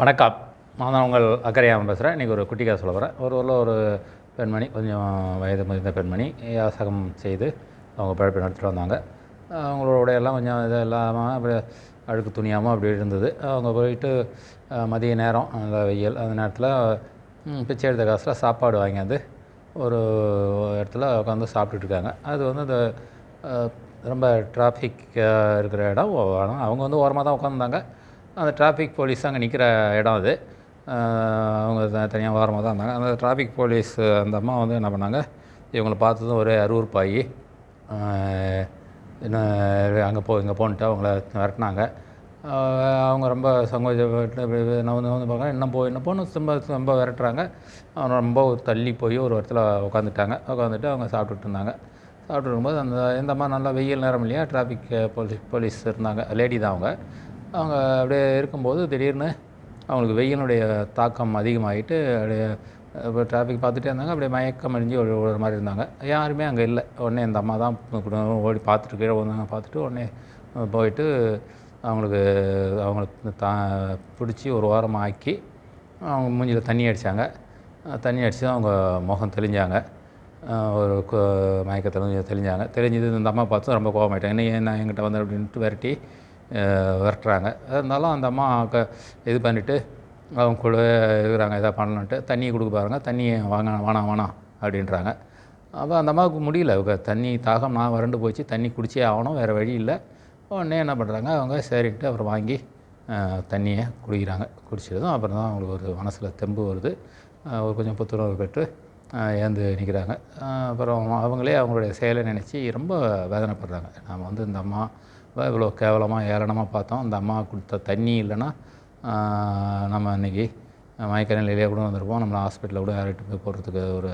வணக்கம். நான் தான் உங்கள் அக்கறையாமன் பேசுகிறேன் இன்றைக்கி ஒரு குட்டி கதை சொல்ல போகிறேன் ஒரு ஊரில் ஒரு பெண்மணி கொஞ்சம் வயது முதிர்ந்த பெண்மணி யாசகம் செய்து அவங்க பழப்பை நடத்திட்டு வந்தாங்க. அவங்களோட உடையெல்லாம் கொஞ்சம் இது இல்லாமல் அப்படி அழுக்கு துணியாமல் அப்படி இருந்தது. அவங்க போயிட்டு மதிய நேரம் அந்த வெயில் அந்த நேரத்தில் பிச்சை எடுத்த காசில் சாப்பாடு வாங்கியாந்து ஒரு இடத்துல உட்காந்து சாப்பிட்டுட்ருக்காங்க அது வந்து அந்த ரொம்ப டிராஃபிக் இருக்கிற இடம். அவங்க வந்து ஓரமாக தான் உட்காந்துருந்தாங்க அந்த டிராஃபிக் போலீஸ் அங்கே நிற்கிற இடம் அது. அவங்க தனியாக ஓரமாக தான் இருந்தாங்க. அந்த டிராஃபிக் போலீஸ் அந்த அம்மா வந்து என்ன பண்ணாங்க? இவங்களை பார்த்ததும் ஒரே அருவருப்பாகி என்ன அங்கே போ இங்கே போன்ட்டு அவங்கள விரட்டினாங்க. அவங்க ரொம்ப சங்கோஜப்பட்டு நான் வந்து நவந்து நவந்து பார்க்க என்ன போ என்ன போன்னு ரொம்ப ரொம்ப விரட்டுறாங்க. அவங்க ரொம்ப தள்ளி போய் ஒரு இடத்துல உட்காந்துட்டாங்க உட்காந்துட்டு அவங்க சாப்பிட்டுட்டு இருந்தாங்க. சாப்பிட்டு இருக்கும்போது அந்த இந்த மாதிரி நல்லா வெயில் நேரம் இல்லையா? டிராஃபிக் போலீஸ் போலீஸ் இருந்தாங்க. லேடி தான் அவங்க. அவங்க அப்படியே இருக்கும்போது திடீர்னு அவங்களுக்கு வெயிலுடைய தாக்கம் அதிகமாகிட்டு அப்படியே இப்போ டிராஃபிக் பார்த்துட்டே இருந்தாங்க அப்படியே மயக்கம் அடைஞ்சு ஒரு ஒரு மாதிரி இருந்தாங்க. யாருமே அங்கே இல்லை. உடனே இந்த அம்மா தான் குடும்பம் ஓடி பார்த்துட்டு கீழே வந்தாங்க பார்த்துட்டு உடனே போயிட்டு அவங்களுக்கு அவங்களுக்கு தா பிடிச்சி ஒரு வாரம் ஆக்கி அவங்க மூஞ்சியில் தண்ணி அடித்தாங்க தண்ணி அடித்து அவங்க முகம் தெளிஞ்சாங்க. ஒரு மயக்கத்தில் தெளிஞ்சாங்க. தெளிஞ்சது இந்த அம்மா பார்த்து ரொம்ப கோபமாயிட்டாங்க என்ன ஏன் என்ன என்கிட்ட வந்து அப்படின்ட்டு விரட்டி விரட்டுறாங்க. இருந்தாலும் அந்த அம்மா க இது பண்ணிவிட்டு அவங்க கூட இருக்கிறாங்க எதாவது பண்ணலன்ட்டு தண்ணியை கொடுக்க பாருங்கள் தண்ணியை வாங்க வேணாம் வேணாம் அப்படின்றாங்க. அப்போ அந்த அம்மாவுக்கு முடியல. அவங்க தண்ணி தாகம் நான் வறண்டு போச்சு தண்ணி குடிச்சே ஆகணும் வேறு வழி இல்லை. உடனே என்ன பண்ணுறாங்க அவங்க சரின்ட்டு அப்புறம் வாங்கி தண்ணியை குடிக்கிறாங்க. குடிச்சதும் அப்புறம் தான் அவங்களுக்கு ஒரு மனசில் தெம்பு வருது. ஒரு கொஞ்சம் புத்துணர்வு பெற்று ஏந்து நிற்கிறாங்க அப்புறம் அவங்களே அவங்களுடைய செயலை நினச்சி ரொம்ப வேதனைப்படுறாங்க. நாம் வந்து இந்த அம்மா இவ்வளோ கேவலமாக ஏளனமாக பார்த்தோம். அந்த அம்மா கொடுத்த தண்ணி இல்லைன்னா நம்ம இன்றைக்கி மயக்க நிலையிலே கூட வந்திருப்போம். நம்மளை ஹாஸ்பிட்டலில் கூட யார்கிட்ட போய் போகிறதுக்கு ஒரு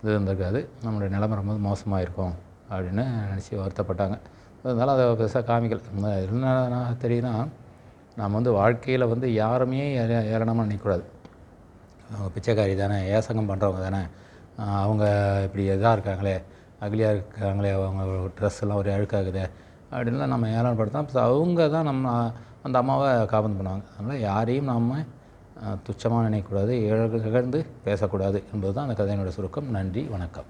இது இருந்திருக்காது. நம்மளுடைய நிலைமை ரொம்ப மோசமாக இருக்கும் அப்படின்னு நினச்சி வருத்தப்பட்டாங்க. அதனால அதை பெருசாக காமிக்கல. என்ன தெரியுதுன்னா நம்ம வந்து வாழ்க்கையில் வந்து யாருமே ஏளனமாக நிற்கக்கூடாது அவங்க பிச்சைக்காரி தானே ஏசங்கம் பண்ணுறவங்க தானே. அவங்க இப்படி இதாக இருக்காங்களே அகலியாக இருக்காங்களே அவங்க ட்ரெஸ் எல்லாம் ஒரே அழுக்காகுதே. அப்படின்லாம் நம்ம ஏளனப்படுத்தலாம் அவங்க தான் நம்ம அந்த அம்மாவை காபந்து பண்ணுவாங்க. அதனால் யாரையும் நாம் துச்சமாக நினைக்கக்கூடாது இழந்து பேசக்கூடாது என்பது தான் அந்த கதையினுடைய சுருக்கம். நன்றி வணக்கம்.